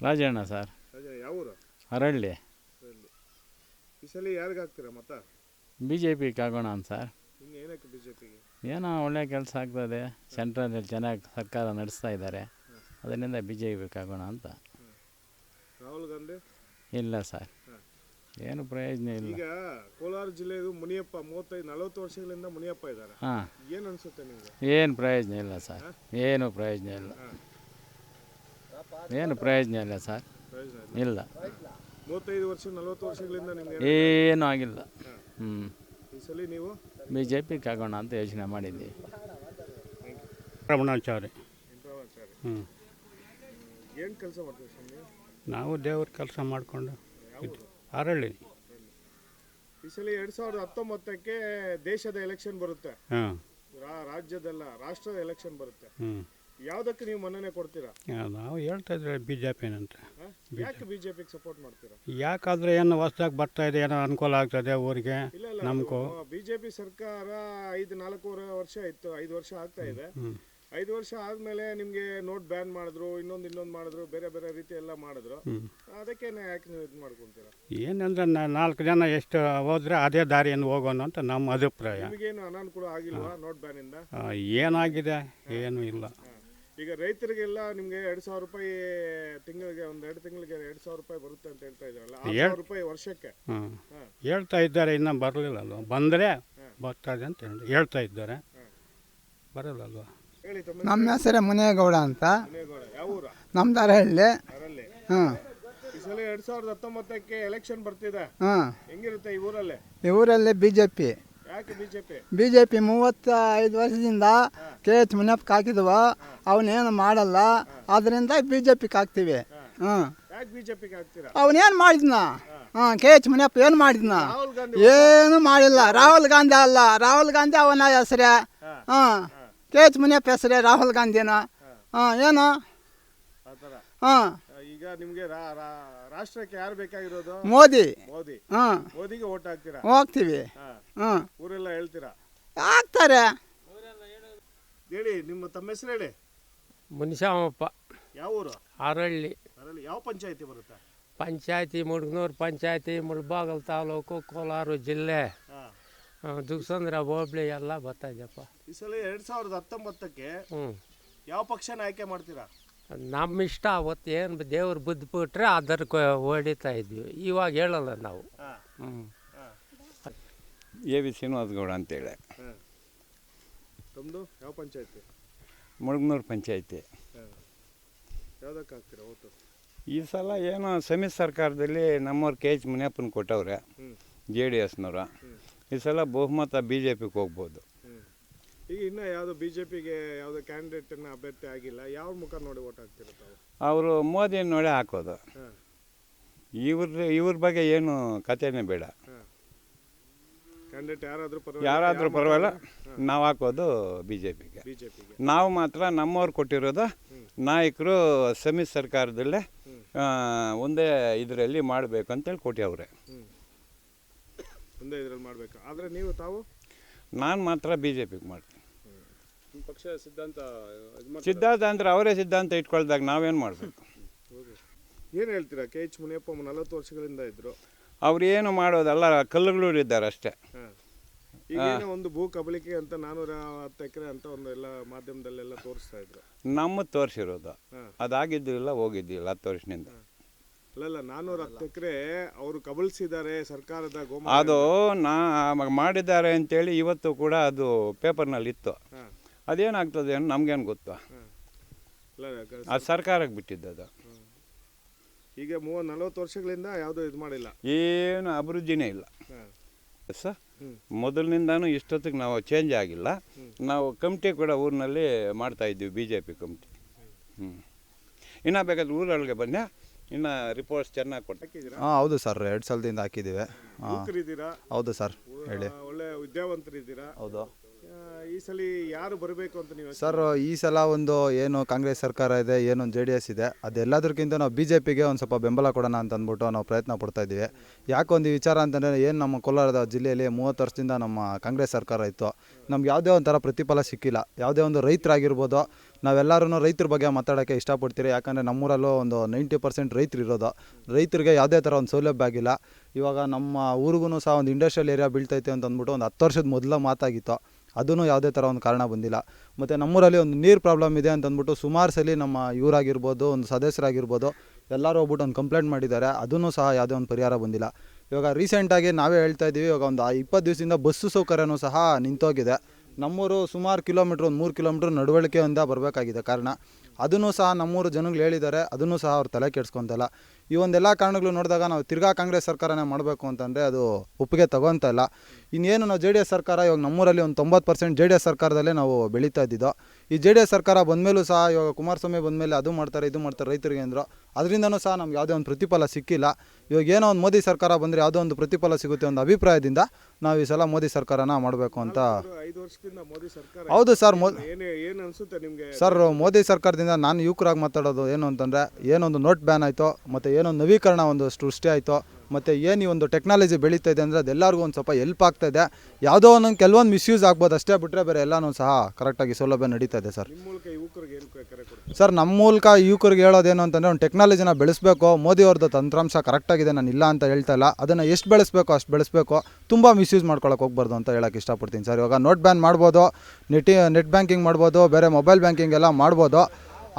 Rajanna sir. ರಾಜ ಯಾವ ಊರು? ಅರಳ್ಳಿ. ಇಲ್ಲಿ. ಈ ಸಲ ಯಾರಿಗೆ ಹಾಕ್ತೀರಾ ಮತ? ಬಿ ಜೆ ಪಿಗೆ ಆಗೋಣ ಅಂತ ಸರ್. ಏನಕ್ಕೆ ಬಿ ಜೆ ಪಿಗೆ ಏನೋ ಒಳ್ಳೆ ಕೆಲಸ ಆಗ್ತದೆ. ಸೆಂಟ್ರಲ್ಲಿ ಚೆನ್ನಾಗಿ ಸರ್ಕಾರ ನಡೆಸ್ತಾ ಇದ್ದಾರೆ. ಅದರಿಂದ ಬಿ ಜೆ ಪಿಗೆ ಆಗೋಣ ಅಂತ ರಾಹುಲ್ ಗಾಂಧಿ? ಇಲ್ಲ ಸರ್. ಏನು ಪ್ರಯೋಜನ ಇಲ್ಲ. ಈಗ ಕೋಲಾರ ಜಿಲ್ಲೆದು ಮುನಿಯಪ್ಪ ಮೂವತ್ತೈದು ನಲವತ್ತು ವರ್ಷಗಳಿಂದ ಮುನಿಯಪ್ಪ ಇದ್ದಾರೆ. ಹಾಂ. ಏನು ಅನ್ಸುತ್ತೆ ನಿಮಗೆ? ಏನು ಪ್ರಯೋಜನ ಇಲ್ಲ ಸರ್. ಏನು ಪ್ರಯೋಜನ ಇಲ್ಲ. ಏನು ಪ್ರಯೋಜನ ಇಲ್ಲ ಸರ್. ಪ್ರಯೋಜನ ಇಲ್ಲ. ಮೂವತ್ತೈದು ವರ್ಷ ನಲವತ್ತು ವರ್ಷಗಳಿಂದ ನಿಮಗೆ ಏನೂ ಆಗಿಲ್ಲ. ಹ್ಞೂ ಈ ಸಲ ನೀವು? ಬಿ ಜೆ ಪಿಗೆ ಆಗೋಣ ಅಂತ ಯೋಚನೆ ಮಾಡಿದ್ದೀವಿ ರಮಣಾಚಾರಿ ಹ್ಞೂ ಏನು ಕೆಲಸ ಮಾಡ್ತೀವಿ ಸ್ವಾಮಿ? ನಾವು ದೇವ್ರ ಕೆಲಸ ಮಾಡಿಕೊಂಡು ಅರಳಿ ಈ ಸಲ ಎರಡು ಸಾವಿರದ ಹತ್ತೊಂಬತ್ತಕ್ಕೆ ದೇಶದ ಎಲೆಕ್ಷನ್ ಬರುತ್ತೆ. ಹಾಂ ರಾಜ್ಯದಲ್ಲ ರಾಷ್ಟ್ರದ ಎಲೆಕ್ಷನ್ ಬರುತ್ತೆ. ಹ್ಞೂ ಯಾವ್ದಕ್ಕೆ ನೀವು ಮನ್ನಣೆ ಕೊಡ್ತೀರಾ? ನಾವು ಹೇಳ್ತಾ ಇದ್ರೆ ಬಿ ಜೆ ಪಿನಂತ? ಯಾಕೆ ಬಿಜೆಪಿಗೆ ಸಪೋರ್ಟ್ ಮಾಡ್ತೀರಾ? ಯಾಕಾದ್ರೆ ಏನು ಹೊಸದಾಗಿ ಬರ್ತಾ ಇದೆ ಏನೋ ಅನುಕೂಲ ಆಗ್ತದೆ ಊರಿಗೆ ಇಲ್ಲ ಇಲ್ಲ ನಮಗೂ. ಬಿಜೆಪಿ ಸರ್ಕಾರ ಐದು ನಾಲ್ಕೂವರೆ ವರ್ಷ ಇತ್ತು ಐದು ವರ್ಷ ಆಗ್ತಾ ಇದೆ. ಐದು ವರ್ಷ ಆದ್ಮೇಲೆ ನಿಮ್ಗೆ ನೋಟ್ ಬ್ಯಾನ್ ಮಾಡಿದ್ರು ಇನ್ನೊಂದು ಇನ್ನೊಂದು ಮಾಡಿದ್ರು ಬೇರೆ ಬೇರೆ ರೀತಿ ಎಲ್ಲ ಮಾಡಿದ್ರು. ಅದಕ್ಕೆ ಯಾಕೆ ನೀವು ಇದು ಮಾಡ್ಕೊಂತೀರಾ? ಏನಂದ್ರೆ ನಾ- ನಾಲ್ಕು ಜನ ಎಷ್ಟು ಹೋದ್ರೆ ಅದೇ ದಾರಿಯನ್ನು ಹೋಗೋಣ ಅಂತ ನಮ್ಮ ಅಭಿಪ್ರಾಯ. ನಿಮಗೇನು ಅನಾನುಕೂಲ ಆಗಿಲ್ವಾ ನೋಟ್ ಬ್ಯಾನ್ ಇಂದ? ಆ, ಏನಾಗಿದೆ? ಏನೂ ಇಲ್ಲ. ಈಗ ರೈತರಿಗೆಲ್ಲ ನಿಮಗೆ ಎರಡು ಸಾವಿರ ರೂಪಾಯಿ ತಿಂಗಳಿಗೆ ಒಂದು ಎರಡು ತಿಂಗಳಿಗೆ ಎರಡು ಸಾವಿರ ರೂಪಾಯಿ ಬರುತ್ತೆ ಅಂತ ಹೇಳ್ತಾ ಇದ್ದಾರಲ್ಲ? ಏಳು ರೂಪಾಯಿ ವರ್ಷಕ್ಕೆ. ಹೇಳ್ತಾ ಇದ್ದಾರೆ ಇನ್ನೂ ಬರಲಿಲ್ಲಲ್ವ ಬಂದರೆ ಬರ್ತಾರೆ ಅಂತ ಹೇಳಿ ಹೇಳ್ತಾ ಇದ್ದಾರೆ. ಬರಲ್ಲ ಅಲ್ವಾ? ನಮ್ಮ ಹೆಸರೇ. ಮುನೇಗೌಡ ಅಂತ. ಮುನೇಗೌಡ ಯಾವ ಊರ? ನಮ್ದು ಅರಹಳ್ಳಿ. ಅದರಲ್ಲಿ ಹಾಂ. ಈ ಸಲ ಎರಡು ಸಾವಿರದ ಹತ್ತೊಂಬತ್ತಕ್ಕೆ ಎಲೆಕ್ಷನ್ ಬರ್ತಿದೆ. ಹಾಂ. ಹೆಂಗಿರುತ್ತೆ ಈ ಊರಲ್ಲಿ? ಈ ಊರಲ್ಲಿ B J P BJP? B J P ಮೂವತ್ತೈದು ವರ್ಷದಿಂದ ಕೆ ಎಚ್ ಮುನಿಯಪ್ಪ ಹಾಕಿದ್ವು ಅವನೇನು ಮಾಡಲ್ಲ. ಅದರಿಂದ ಬಿ ಜೆ ಪಿಗೆ ಹಾಕ್ತೀವಿ ಹಾಂ. ಯಾಕೆ ಬಿಜೆಪಿಗೆ ಹಾಕ್ತೀರಾ ಅವನೇನು ಮಾಡಿದ್ನ? ಹಾಂ. ಕೆ ಎಚ್ ಮುನಿಯಪ್ಪ ಏನು ಮಾಡಿದ್ನ? ಏನು ಮಾಡಿಲ್ಲ. ರಾಹುಲ್ ಗಾಂಧಿ ಅಲ್ಲ. ರಾಹುಲ್ ಗಾಂಧಿ ಅವನ ಹೆಸರೇ. ಹಾಂ. ಕೆ ಎಚ್ ಮುನಿಯಪ್ಪ ಹೆಸರೇ ರಾಹುಲ್ ಗಾಂಧಿನ. ಹಾಂ. ಏನು? ಹಾಂ. ಈಗ ನಿಮ್ಗೆ ರಾ- ರಾ- ರಾಷ್ಟ್ರಕ್ಕೆ ಯಾರು ಬೇಕಾಗಿರೋದು? ಮೋದಿ. ಮೋದಿ. ಹಾಂ. ಮೋದಿಗೆ ಓಟ್ ಹಾಕ್ತೀರಾ? ಹೋಗ್ತೀವಿ. ಹಾ. ಹಾಂ. ಊರೆಲ್ಲ ಹೇಳ್ತೀರಾ? ಆಗ್ತಾರೆ. ಹೇಳಿ ನಿಮ್ಮ ತಮ್ಮ ಹೆಸರು ಹೇಳಿ. ಮುನಿಸಾಮಪ್ಪ. ಯಾವ ಊರು? ಅರಳ್ಳಿ. ಅದರಲ್ಲಿ ಯಾವ ಪಂಚಾಯತಿ ಬರುತ್ತೆ? ಪಂಚಾಯತಿ ಮುಡ್ಗನೂರು ಪಂಚಾಯತಿ ಮುಳ್ಬಾಗಲ್ ತಾಲೂಕು ಕೋಲಾರ ಜಿಲ್ಲೆ. ಹಾ. ದುಗ್ಸಂದ್ರ ಹೋಬ್ಳಿ ಎಲ್ಲ ಬರ್ತಾ ಇದೆಯಪ್ಪ. ಈ ಸಲ ಎರಡ್ ಸಾವಿರದ ಹತ್ತೊಂಬತ್ತಕ್ಕೆ ಹ್ಞೂ ಯಾವ ಪಕ್ಷನ ಆಯ್ಕೆ ಮಾಡ್ತೀರಾ? ನಮ್ಮ ಇಷ್ಟ ಅವತ್ತು ಏನು ದೇವ್ರು ಬುದ್ಧಿ ಬಿಟ್ರೆ ಅದಕ್ಕೆ ಹೊಡಿತಾ ಇದ್ವಿ. ಇವಾಗ ಹೇಳಲ್ಲ ನಾವು. ಹ್ಞೂ ಎ ವಿ ಶ್ರೀನಿವಾಸ ಗೌಡ ಅಂತೇಳಿ ತಮ್ಮದು ಯಾವ ಪಂಚಾಯತಿ? ಮುಳುಗ್ನೂರು ಪಂಚಾಯತಿ. ಯಾವ್ದಕ್ಕೆ ಹಾಕ್ತೀರಾ ಓಟು ಈ ಸಲ ಏನೋ ಸಮಿತಿ ಸರ್ಕಾರದಲ್ಲಿ ನಮ್ಮವ್ರು ಕೆ ಎಚ್ ಮುನಿಯಪ್ಪನ ಕೊಟ್ಟವ್ರೆ. ಜೆ ಡಿ ಎಸ್ನವ್ರು. ಈ ಸಲ ಬಹುಮತ ಬಿ ಜೆ ಪಿಗೆ ಹೋಗ್ಬೋದು. ಈಗ ಇನ್ನೂ ಯಾವುದೋ ಬಿ ಜೆ ಪಿಗೆ ಯಾವುದೋ ಕ್ಯಾಂಡಿಡೇಟ್ ಅಭ್ಯರ್ಥಿ ಆಗಿಲ್ಲ ಯಾವ ಮುಖ ನೋಡಿ ಓಟ್ ಹಾಕ್ತಿರೋ ತಾವು? ಅವರು ಮೋದಿ ನೋಡಿ ಹಾಕೋದು. ಹಾ. ಇವ್ರ ಇವ್ರ ಬಗ್ಗೆ ಏನು ಕಥೆನೇ ಬೇಡ. ಕ್ಯಾಂಡಿಡೇಟ್ ಪರವಾಗಿಲ್ಲ ಯಾರಾದರೂ ಪರವಾಗಿಲ್ಲ ನಾವು ಹಾಕೋದು ಬಿ ಜೆ ಪಿಗೆ ಬಿಜೆಪಿಗೆ. ನಾವು ಮಾತ್ರ ನಮ್ಮವ್ರು ಕೊಟ್ಟಿರೋದು ನಾಯಕರು ಸಮಿತ್ ಸರ್ಕಾರದಲ್ಲೇ ಆ, ಒಂದೇ ಇದರಲ್ಲಿ ಮಾಡಬೇಕು ಅಂತೇಳಿ ಕೊಟ್ಟವ್ರೆ ಒಂದೇ ಇದರಲ್ಲಿ ಮಾಡಬೇಕು. ಆದರೆ ನೀವು ತಾವು? ನಾನು ಮಾತ್ರ ಬಿ ಜೆ ಪಿಗೆ ಮಾಡ್ತೀನಿ. ಪಕ್ಷ ಸಿದ್ಧಾಂತ ಸಿದ್ಧಾಂತ ಅಂದ್ರೆ ಅವರೇ ಸಿದ್ಧಾಂತ ಇಟ್ಕೊಳ್ದಾಗ ನಾವೇನು ಮಾಡಬೇಕು? ಏನ್ ಹೇಳ್ತೀರಾ? ಕೆ ಎಚ್ ಮುನಿಯಪ್ಪ ನಲವತ್ತು ವರ್ಷಗಳಿಂದ ಇದ್ರು. ಅವ್ರು ಏನು ಮಾಡೋದಲ್ಲ ಕಲ್ಲುಗಳೂರು ಇದ್ದಾರೆ ಅಷ್ಟೇ. ಹಾ. ಈಗ ಏನೋ ಒಂದು ಭೂ ಕಬಳಿಕೆ ಅಂತ ನಾನೂರ ಹತ್ತು ಎಕರೆ ಅಂತ ಒಂದು ಎಲ್ಲ ಮಾಧ್ಯಮದಲ್ಲೆಲ್ಲ ತೋರಿಸ್ತಾ ಇದ್ರು. ನಮ್ಮ ತೋರಿಸಿರೋದು. ಹಾ. ಅದಾಗಿದ್ದು ಇಲ್ಲ ಹೋಗಿದ್ದಿಲ್ಲ ಹತ್ತು ವರ್ಷದಿಂದ. ಅಲ್ಲಲ್ಲ ನಾನೂರ ಹತ್ತು ಎಕರೆ ಅವರು ಕಬಳಿಸಿದ್ದಾರೆ ಸರ್ಕಾರದ ಗೋಮ ಅದು ನಾ ಮಾಡಿದ್ದಾರೆ ಅಂತೇಳಿ ಇವತ್ತು ಕೂಡ ಅದು ಪೇಪರ್ನಲ್ಲಿ ಇತ್ತು. ಹಾ. ಅದೇನಾಗ್ತದೆ ಅಂತ ನಮ್ಗೇನು ಗೊತ್ತು? ಅದು ಸರ್ಕಾರಕ್ಕೆ ಬಿಟ್ಟಿದ್ದು ಅದು ಈಗ ಮೂವ ನಲವತ್ತು ವರ್ಷಗಳಿಂದ ಯಾವುದು ಇದು ಮಾಡಿಲ್ಲ. ಏನು ಅಭಿವೃದ್ಧಿನೇ ಇಲ್ಲ. ಸ ಸರ್. ಮೊದಲಿನಿಂದಾನು ಇಷ್ಟೊತ್ತಿಗೆ ನಾವು ಚೇಂಜ್ ಆಗಿಲ್ಲ. ನಾವು ಕಮಿಟಿ ಕೂಡ ಊರಿನಲ್ಲಿ ಮಾಡ್ತಾ ಇದ್ದೀವಿ ಬಿ ಜೆ ಪಿ ಕಮಿಟಿ ಹ್ಞೂ ಇನ್ನೂ ಬೇಕಾದ್ರೆ ಊರೊಳಗೆ ಬನ್ನಿ ಇನ್ನು ರಿಪೋರ್ಟ್ಸ್ ಚೆನ್ನಾಗಿ ಕೊಟ್ಟು ಹಾಂ ಹೌದು ಸರ್ ಎರಡು ಸಲದಿಂದ ಹಾಕಿದ್ದೀವಿ. ಹೌದು ಸರ್ ಹೇಳಿ. ಒಳ್ಳೆ ವಿದ್ಯಾವಂತರಿದ್ದೀರಾ? ಹೌದು. ಈ ಸಲ ಯಾರು ಬರಬೇಕು ಅಂತ ನೀವು ಸರ್, ಈ ಸಲ ಒಂದು ಏನು ಕಾಂಗ್ರೆಸ್ ಸರ್ಕಾರ ಇದೆ, ಏನು ಜೆ ಡಿ ಎಸ್ ಇದೆ, ಅದೆಲ್ಲದಕ್ಕಿಂತ ನಾವು ಬಿ ಜೆ ಪಿಗೆ ಒಂದು ಸ್ವಲ್ಪ ಬೆಂಬಲ ಕೊಡೋಣ ಅಂತ ಅಂದ್ಬಿಟ್ಟು ನಾವು ಪ್ರಯತ್ನ ಪಡ್ತಾ ಇದ್ದೀವಿ. ಯಾಕೆ ಒಂದು ವಿಚಾರ ಅಂತಂದರೆ ಏನು ನಮ್ಮ ಕೋಲಾರದ ಜಿಲ್ಲೆಯಲ್ಲಿ ಮೂವತ್ತು ವರ್ಷದಿಂದ ನಮ್ಮ ಕಾಂಗ್ರೆಸ್ ಸರ್ಕಾರ ಇತ್ತು. ನಮ್ಗೆ ಯಾವುದೇ ಒಂಥರ ಪ್ರತಿಫಲ ಸಿಕ್ಕಿಲ್ಲ. ಯಾವುದೇ ಒಂದು ರೈತರಾಗಿರ್ಬೋದು ನಾವೆಲ್ಲರೂ ರೈತರ ಬಗ್ಗೆ ಮಾತಾಡೋಕ್ಕೆ ಇಷ್ಟಪಡ್ತೀರಿ. ಯಾಕಂದರೆ ನಮ್ಮೂರಲ್ಲೂ ಒಂದು ನೈಂಟಿ ಪರ್ಸೆಂಟ್ ರೈತರು ಇರೋದು. ರೈತರಿಗೆ ಯಾವುದೇ ಥರ ಒಂದು ಸೌಲಭ್ಯ ಆಗಿಲ್ಲ. ಇವಾಗ ನಮ್ಮ ಊರಿಗೂ ಸಹ ಒಂದು ಇಂಡಸ್ಟ್ರಿಯಲ್ ಏರಿಯಾ ಬೀಳ್ತೈತೆ ಅಂತ ಅಂದ್ಬಿಟ್ಟು ಒಂದು ಹತ್ತು ವರ್ಷದ ಮೊದಲ ಮಾತಾಗಿತ್ತು. ಅದೂ ಯಾವುದೇ ಥರ ಒಂದು ಕಾರಣ ಬಂದಿಲ್ಲ. ಮತ್ತು ನಮ್ಮೂರಲ್ಲಿ ಒಂದು ನೀರು ಪ್ರಾಬ್ಲಮ್ ಇದೆ ಅಂತ ಅಂದ್ಬಿಟ್ಟು ಸುಮಾರು ಸಲ ನಮ್ಮ ಇವರಾಗಿರ್ಬೋದು ಒಂದು ಸದಸ್ಯರಾಗಿರ್ಬೋದು, ಎಲ್ಲರೂ ಹೋಗ್ಬಿಟ್ಟು ಒಂದು ಕಂಪ್ಲೇಂಟ್ ಮಾಡಿದ್ದಾರೆ. ಅದೂ ಸಹ ಯಾವುದೇ ಒಂದು ಪರಿಹಾರ ಬಂದಿಲ್ಲ. ಇವಾಗ ರೀಸೆಂಟಾಗಿ ನಾವೇ ಹೇಳ್ತಾ ಇದ್ದೀವಿ, ಇವಾಗ ಒಂದು ಇಪ್ಪತ್ತು ದಿವಸದಿಂದ ಬಸ್ಸು ಸೌಕರ್ಯನೂ ಸಹ ನಿಂತೋಗಿದೆ. ನಮ್ಮೂರು ಸುಮಾರು ಕಿಲೋಮೀಟ್ರ್, ಒಂದು ಮೂರು ಕಿಲೋಮೀಟ್ರ್ ನಡವಳಿಕೆಯಿಂದ ಬರಬೇಕಾಗಿದೆ ಕಾರಣ. ಅದನ್ನು ಸಹ ನಮ್ಮೂರು ಜನಗಳು ಹೇಳಿದ್ದಾರೆ ಅದನ್ನು ಸಹ ಅವ್ರು ತಲೆ ಕೆಡ್ಸ್ಕೊತಲ್ಲ. ಈ ಒಂದೆಲ್ಲ ಕಾರಣಗಳು ನೋಡಿದಾಗ ನಾವು ತಿರ್ಗಾ ಕಾಂಗ್ರೆಸ್ ಸರ್ಕಾರನೇ ಮಾಡಬೇಕು ಅಂತಂದರೆ ಅದು ಒಪ್ಪಿಗೆ ತಗೊತಾ ಇಲ್ಲ. ಇನ್ನೇನು ನಾವು ಜೆ ಡಿ ಎಸ್ ಸರ್ಕಾರ ಇವಾಗ ನಮ್ಮೂರಲ್ಲಿ ಒಂದು ತೊಂಬತ್ತು ಪರ್ಸೆಂಟ್ ಜೆ ಡಿ ಎಸ್ ಸರ್ಕಾರದಲ್ಲೇ ನಾವು ಬೆಳೀತಾ ಇದ್ದಿದ್ದು. ಈ ಜೆ ಡಿ ಎಸ್ ಸರ್ಕಾರ ಬಂದಮೇಲೂ ಸಹ ಇವಾಗ ಕುಮಾರಸ್ವಾಮಿ ಬಂದಮೇಲೆ ಅದು ಮಾಡ್ತಾರೆ ಇದು ಮಾಡ್ತಾರೆ ರೈತರಿಗೆ ಅಂದರು. ಅದರಿಂದನೂ ಸಹ ನಮ್ಗೆ ಯಾವುದೇ ಒಂದು ಪ್ರತಿಫಲ ಸಿಕ್ಕಿಲ್ಲ. ಇವಾಗ ಏನೋ ಒಂದು ಮೋದಿ ಸರ್ಕಾರ ಬಂದರೆ ಯಾವುದೋ ಒಂದು ಪ್ರತಿಫಲ ಸಿಗುತ್ತೆ ಒಂದು ಅಭಿಪ್ರಾಯದಿಂದ ನಾವು ಈ ಸಲ ಮೋದಿ ಸರ್ಕಾರನ ಮಾಡಬೇಕು ಅಂತ ಹೌದು ಸರ್ ಸರ್ ಮೋದಿ ಸರ್ಕಾರದಿಂದ ನಾನು ಯುವಕರಾಗಿ ಮಾತಾಡೋದು ಏನು ಅಂತಂದರೆ ಏನೊಂದು ನೋಟ್ ಬ್ಯಾನ್ ಆಯಿತು ಮತ್ತು ಏನೊಂದು ನವೀಕರಣ ಒಂದು ಸೃಷ್ಟಿ ಆಯಿತು ಮತ್ತು ಏನು ಈ ಒಂದು ಟೆಕ್ನಾಲಜಿ ಬೆಳೀತಾ ಇದೆ ಅಂದರೆ ಅದೆಲ್ಲರಿಗೂ ಒಂದು ಸ್ವಲ್ಪ ಹೆಲ್ಪ್ ಆಗ್ತಾ ಇದೆ. ಯಾವುದೋ ಒಂದೊಂದು ಕೆಲವೊಂದು ಮಿಸ್ಯೂಸ್ ಆಗ್ಬೋದು ಅಷ್ಟೇ ಬಿಟ್ಟರೆ ಬೇರೆ ಎಲ್ಲನೂ ಸಹ ಕರೆಕ್ಟಾಗಿ ಸೌಲಭ್ಯ ನಡೀತಾ ಇದೆ ಸರ್. ಏನು ಸರ್ ನಮ್ಮ ಮೂಲಕ ಯುವಕರಿಗೆ ಹೇಳೋದೇನು ಅಂತಂದರೆ ಒಂದು ಟೆಕ್ನಾಲಜಿನ ಬೆಳೆಸಬೇಕು ಮೋದಿ ಅವ್ರದ್ದು ತಂತ್ರಾಂಶ ಕರೆಕ್ಟಾಗಿದೆ ನಾನು ಇಲ್ಲ ಅಂತ ಹೇಳ್ತಾ ಇಲ್ಲ. ಅದನ್ನು ಎಷ್ಟು ಬೆಳೆಸಬೇಕು ಅಷ್ಟು ಬೆಳೆಸಬೇಕು ತುಂಬ ಮಿಸ್ಯೂಸ್ ಮಾಡ್ಕೊಳಕ್ಕೆ ಹೋಗ್ಬಾರ್ದು ಅಂತ ಹೇಳಕ್ಕೆ ಇಷ್ಟಪಡ್ತೀನಿ ಸರ್. ಇವಾಗ ನೋಟ್ ಬ್ಯಾನ್ ಮಾಡ್ಬೋದು ನೆಟಿ ನೆಟ್ ಬ್ಯಾಂಕಿಂಗ್ ಮಾಡ್ಬೋದು ಬೇರೆ ಮೊಬೈಲ್ ಬ್ಯಾಂಕಿಂಗ್ ಎಲ್ಲ ಮಾಡ್ಬೋದು.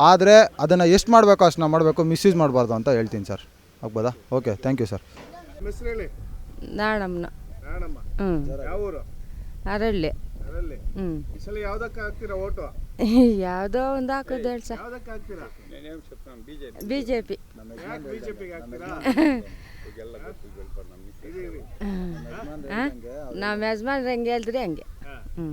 ಆದರೆ ಅದನ್ನು ಎಷ್ಟು ಮಾಡಬೇಕು ಅಷ್ಟನ್ನ ಮಾಡಬೇಕು ಮಿಸ್ಯೂಸ್ ಮಾಡಬಾರ್ದು ಅಂತ ಹೇಳ್ತೀನಿ ಸರ್. ಆಗ್ಬೋದಾ? ಓಕೆ ಥ್ಯಾಂಕ್ ಯು ಸರ್ ಹೆಸರು ಹೇಳಿ? ನಾಡಮ್ಮನ ನಾನಮ್ಮ ಹ್ಞೂ ಯಾವ ಊರು? ಅರಳ್ಳಿ. ಅದರಲ್ಲಿ ಹ್ಞೂ ಈ ಸಲ ಯಾವ್ದಕ್ಕೆ ಹಾಕ್ತೀರಾ ಓಟು? ಯಾವುದೋ ಒಂದು ಹಾಕೋದು ಹೇಳಿ ಸರ್. ಯಾವ್ದಕ್ಕೆ ಹಾಕ್ತೀರಾ? ಬಿ ಜೆ ಪಿ ಯಾಕೆ ಬಿಜೆಪಿಗೆ ಹಾಕ್ತೀರಾ. ನಮ್ಮ ಯಜಮಾನ್ರು ಹೆಂಗೆ ಹೇಳಿದ್ರಿ ಹಂಗೆ. ಹ್ಞೂ